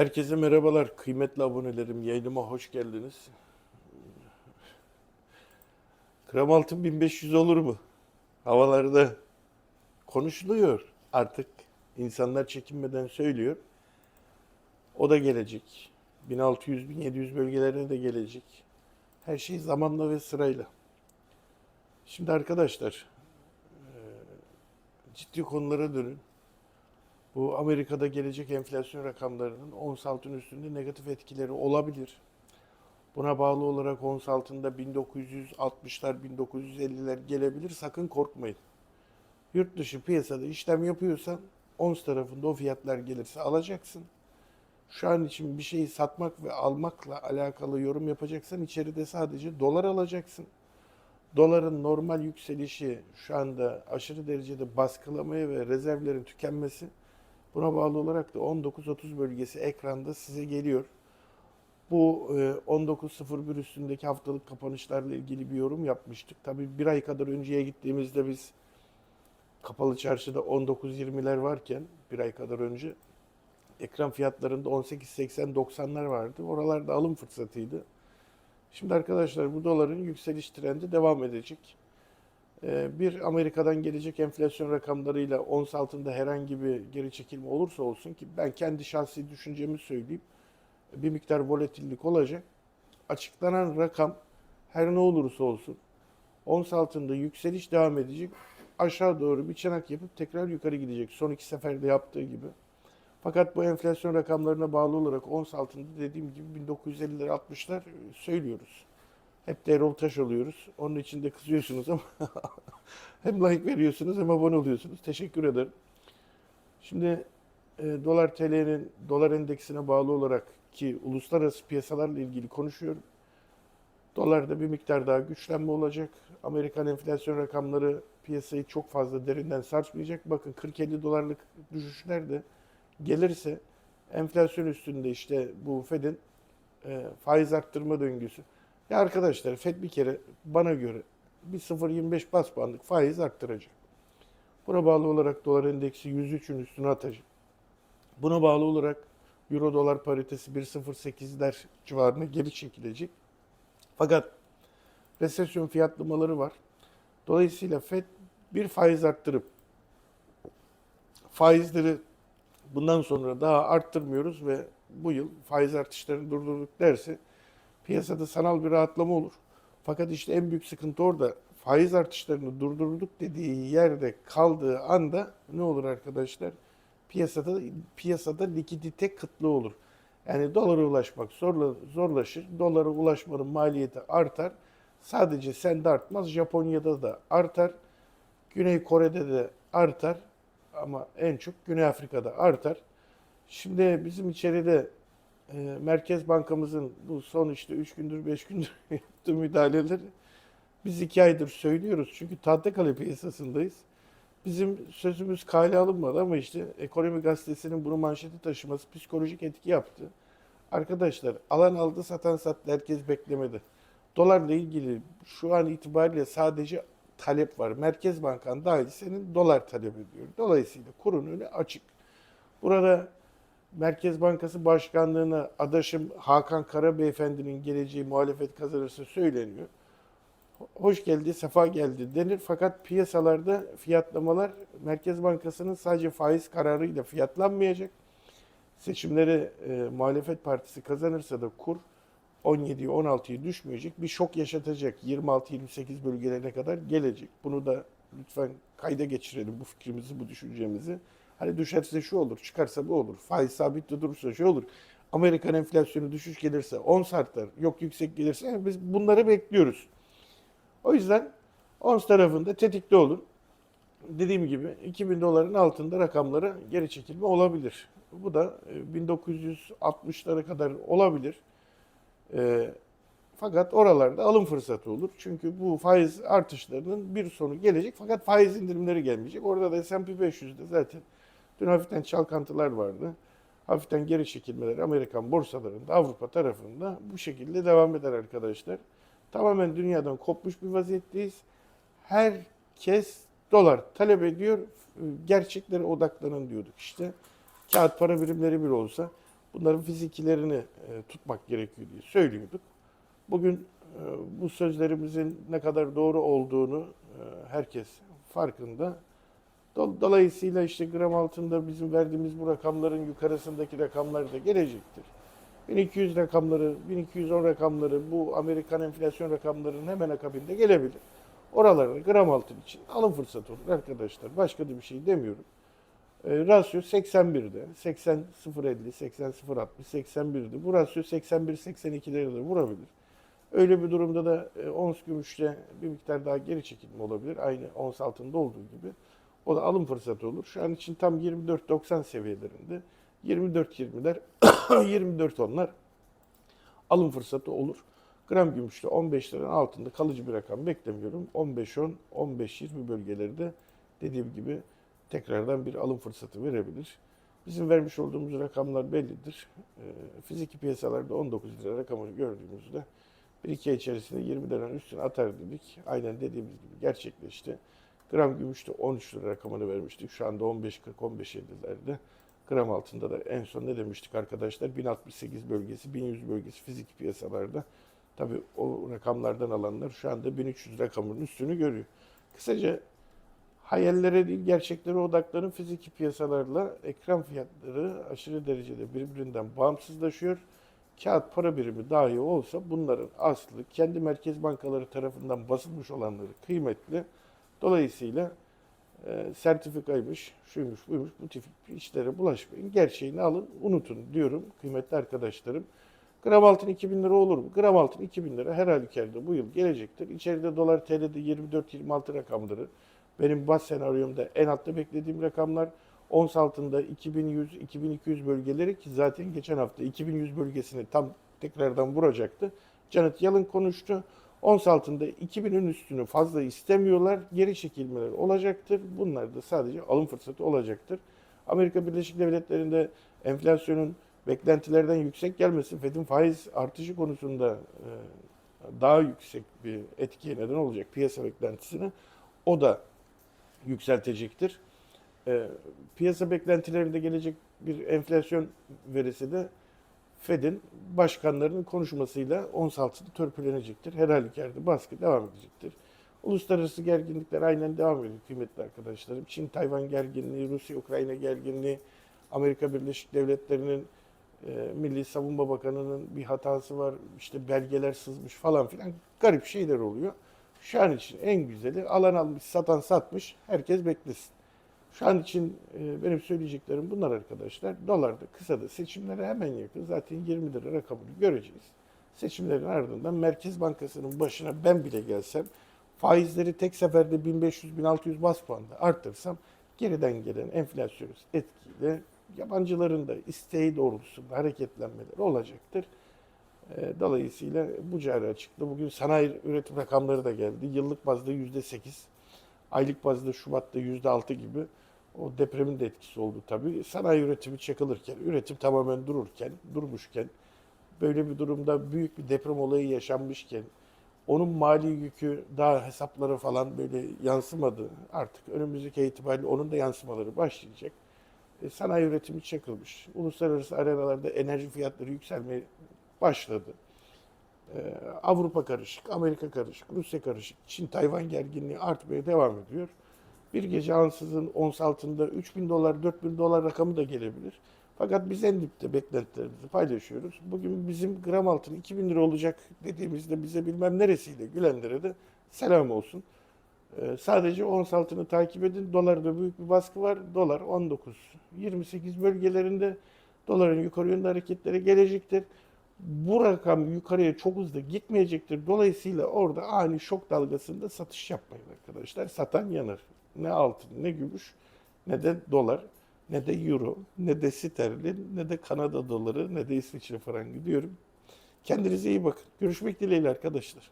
Herkese merhabalar kıymetli abonelerim. Yayınıma hoş geldiniz. Gram altın 1500 olur mu? Havalarda konuşuluyor artık. İnsanlar çekinmeden söylüyor. O da gelecek. 1600-1700 bölgelerine de gelecek. Her şey zamanla ve sırayla. Şimdi arkadaşlar ciddi konulara dönün. Bu Amerika'da gelecek enflasyon rakamlarının ons altın üstünde negatif etkileri olabilir. Buna bağlı olarak ons altında 1960'lar, 1950'ler gelebilir. Sakın korkmayın. Yurt dışı piyasada işlem yapıyorsan ons tarafında o fiyatlar gelirse alacaksın. Şu an için bir şeyi satmak ve almakla alakalı yorum yapacaksan içeride sadece dolar alacaksın. Doların normal yükselişi şu anda aşırı derecede baskılamaya ve rezervlerin tükenmesi Buna bağlı olarak da 19.30 bölgesi ekranda size geliyor. Bu e, 19.01 üstündeki haftalık kapanışlarla ilgili bir yorum yapmıştık. Tabii bir ay kadar önceye gittiğimizde biz kapalı çarşıda 19.20'ler varken bir ay kadar önce ekran fiyatlarında 18.80-90'lar vardı. Oralarda alım fırsatıydı. Şimdi arkadaşlar bu doların yükseliş trendi devam edecek. Ee, Bir Amerika'dan gelecek enflasyon rakamlarıyla ons altında herhangi bir geri çekilme olursa olsun ki ben kendi şahsi düşüncemi söyleyeyim. Bir miktar volatillik olacak. Açıklanan rakam her ne olursa olsun ons altında yükseliş devam edecek. Aşağı doğru bir çanak yapıp tekrar yukarı gidecek. Son iki seferde yaptığı gibi. Fakat bu enflasyon rakamlarına bağlı olarak ons altında dediğim gibi 1950'ler 60'lar söylüyoruz. Hep de Erol Taş oluyoruz. Onun için de kızıyorsunuz ama hem like veriyorsunuz hem abone oluyorsunuz. Teşekkür ederim. Şimdi e, dolar TL'nin dolar endeksine bağlı olarak ki uluslararası piyasalarla ilgili konuşuyorum. Dolarda bir miktar daha güçlenme olacak. Amerikan enflasyon rakamları piyasayı çok fazla derinden sarsmayacak. Bakın 40-50 dolarlık düşüşler de gelirse enflasyon üstünde işte bu Fed'in e, faiz arttırma döngüsü. Ya arkadaşlar FED bir kere bana göre bir 0.25 bas puanlık faiz arttıracak. Buna bağlı olarak dolar endeksi 103'ün üstüne atacak. Buna bağlı olarak euro dolar paritesi 1.08'ler civarına geri çekilecek. Fakat resesyon fiyatlamaları var. Dolayısıyla FED bir faiz arttırıp faizleri bundan sonra daha arttırmıyoruz ve bu yıl faiz artışlarını durdurduk derse piyasada sanal bir rahatlama olur. Fakat işte en büyük sıkıntı orada. Faiz artışlarını durdurduk dediği yerde kaldığı anda ne olur arkadaşlar? Piyasada piyasada likidite kıtlığı olur. Yani dolara ulaşmak zorla, zorlaşır. Dolara ulaşmanın maliyeti artar. Sadece sende artmaz, Japonya'da da artar. Güney Kore'de de artar. Ama en çok Güney Afrika'da artar. Şimdi bizim içeride e, Merkez Bankamızın bu son işte 3 gündür 5 gündür yaptığı müdahaleleri biz 2 aydır söylüyoruz. Çünkü Tahtakale piyasasındayız. Bizim sözümüz kale alınmadı ama işte Ekonomi Gazetesi'nin bunu manşeti taşıması psikolojik etki yaptı. Arkadaşlar alan aldı satan sattı herkes beklemedi. Dolarla ilgili şu an itibariyle sadece talep var. Merkez Bankan dahil senin dolar talep ediyor. Dolayısıyla kurun önü açık. Burada Merkez Bankası Başkanlığı'na adaşım Hakan Kara Beyefendi'nin geleceği muhalefet kazanırsa söyleniyor. Hoş geldi, sefa geldi denir. Fakat piyasalarda fiyatlamalar Merkez Bankası'nın sadece faiz kararıyla fiyatlanmayacak. Seçimleri e, muhalefet partisi kazanırsa da kur 17'yi 16'yı düşmeyecek. Bir şok yaşatacak. 26-28 bölgelerine kadar gelecek. Bunu da lütfen kayda geçirelim bu fikrimizi, bu düşüncemizi. Hani düşerse şu olur, çıkarsa bu olur. Faiz sabit de durursa şu olur. Amerikan enflasyonu düşüş gelirse 10 artar, yok yüksek gelirse yani biz bunları bekliyoruz. O yüzden ons tarafında tetikte olun. Dediğim gibi 2000 doların altında rakamlara geri çekilme olabilir. Bu da e, 1960'lara kadar olabilir. E, fakat oralarda alım fırsatı olur. Çünkü bu faiz artışlarının bir sonu gelecek fakat faiz indirimleri gelmeyecek. Orada da S&P 500'de zaten dün hafiften çalkantılar vardı. Hafiften geri çekilmeler Amerikan borsalarında, Avrupa tarafında bu şekilde devam eder arkadaşlar. Tamamen dünyadan kopmuş bir vaziyetteyiz. Herkes dolar talep ediyor. Gerçeklere odaklanın diyorduk işte. Kağıt para birimleri bir olsa. bunların fizikilerini e, tutmak gerekiyor diye söylüyorduk. Bugün e, bu sözlerimizin ne kadar doğru olduğunu e, herkes farkında. Dol- Dolayısıyla işte gram altında bizim verdiğimiz bu rakamların yukarısındaki rakamlar da gelecektir. 1200 rakamları, 1210 rakamları bu Amerikan enflasyon rakamlarının hemen akabinde gelebilir. Oralarda gram altın için alım fırsatı olur arkadaşlar. Başka da bir şey demiyorum. E, rasyo 81'de, 80 050, 80 060, 81'de. Bu rasyo 81 82'leri de vurabilir. Öyle bir durumda da e, ons gümüşte bir miktar daha geri çekilme olabilir. Aynı ons altında olduğu gibi. O da alım fırsatı olur. Şu an için tam 24.90 seviyelerinde. 24.20'ler, 24.10'lar alım fırsatı olur. Gram gümüşte 15 liranın altında kalıcı bir rakam beklemiyorum. 15-10, 15-20 bölgeleri de dediğim gibi tekrardan bir alım fırsatı verebilir. Bizim vermiş olduğumuz rakamlar bellidir. Ee, fiziki piyasalarda 19 lira rakamını gördüğümüzde bir iki içerisinde 20 liranın üstüne atar dedik. Aynen dediğimiz gibi gerçekleşti. Gram gümüşte 13 lira rakamını vermiştik. Şu anda 15-40-15.50'lerde. Gram altında da en son ne demiştik arkadaşlar? 1068 bölgesi, 1100 bölgesi fizik piyasalarda. Tabii o rakamlardan alanlar şu anda 1300 rakamının üstünü görüyor. Kısaca hayallere değil gerçeklere odaklanın fiziki piyasalarla ekran fiyatları aşırı derecede birbirinden bağımsızlaşıyor. Kağıt para birimi dahi olsa bunların aslı kendi merkez bankaları tarafından basılmış olanları kıymetli. Dolayısıyla e, sertifikaymış, şuymuş, buymuş bu tip işlere bulaşmayın. Gerçeğini alın, unutun diyorum kıymetli arkadaşlarım. Gram altın 2000 lira olur mu? Gram altın 2000 lira her halükarda bu yıl gelecektir. İçeride dolar TL'de 24-26 rakamları. Benim bas senaryomda en altta beklediğim rakamlar. Ons altında 2100-2200 bölgeleri ki zaten geçen hafta 2100 bölgesini tam tekrardan vuracaktı. Janet Yellen konuştu. Ons altında 2000'in üstünü fazla istemiyorlar. Geri çekilmeler olacaktır. Bunlar da sadece alım fırsatı olacaktır. Amerika Birleşik Devletleri'nde enflasyonun beklentilerden yüksek gelmesi Fed'in faiz artışı konusunda e, daha yüksek bir etkiye neden olacak piyasa beklentisini. O da yükseltecektir. E, piyasa beklentilerinde gelecek bir enflasyon verisi de Fed'in başkanlarının konuşmasıyla ons altında törpülenecektir. Her halükarda baskı devam edecektir. Uluslararası gerginlikler aynen devam ediyor kıymetli arkadaşlarım. Çin-Tayvan gerginliği, Rusya-Ukrayna gerginliği, Amerika Birleşik Devletleri'nin e, Milli Savunma Bakanı'nın bir hatası var, işte belgeler sızmış falan filan garip şeyler oluyor. Şu an için en güzeli alan almış, satan satmış, herkes beklesin. Şu an için e, benim söyleyeceklerim bunlar arkadaşlar. Kısa da seçimlere hemen yakın. Zaten 20 lira rakamını göreceğiz. Seçimlerin ardından Merkez Bankası'nın başına ben bile gelsem faizleri tek seferde 1500-1600 bas puanda arttırsam geriden gelen enflasyon etkiyle yabancıların da isteği doğrultusunda hareketlenmeleri olacaktır. E, Dolayısıyla bu cari açıkta bugün sanayi üretim rakamları da geldi. Yıllık bazda yüzde sekiz, aylık bazda Şubat'ta yüzde altı gibi o depremin de etkisi oldu tabii. Sanayi üretimi çakılırken, üretim tamamen dururken, durmuşken, böyle bir durumda büyük bir deprem olayı yaşanmışken, onun mali yükü daha hesaplara falan böyle yansımadı. Artık önümüzdeki itibariyle onun da yansımaları başlayacak. E, sanayi üretimi çakılmış. Uluslararası arenalarda enerji fiyatları yükselmeye başladı. Ee, Avrupa karışık, Amerika karışık, Rusya karışık, Çin, Tayvan gerginliği artmaya devam ediyor. Bir gece ansızın ons altında 3000 dolar, 4000 dolar rakamı da gelebilir. Fakat biz en dipte beklentilerimizi paylaşıyoruz. Bugün bizim gram altın 2000 lira olacak dediğimizde bize bilmem neresiyle gülenlere de selam olsun. Ee, sadece ons altını takip edin. Dolarda büyük bir baskı var. Dolar 19, 28 bölgelerinde doların yukarı yönlü hareketleri gelecektir bu rakam yukarıya çok hızlı gitmeyecektir. Dolayısıyla orada ani şok dalgasında satış yapmayın arkadaşlar. Satan yanar. Ne altın, ne gümüş, ne de dolar, ne de euro, ne de sterlin, ne de Kanada doları, ne de İsviçre frangı diyorum. Kendinize iyi bakın. Görüşmek dileğiyle arkadaşlar.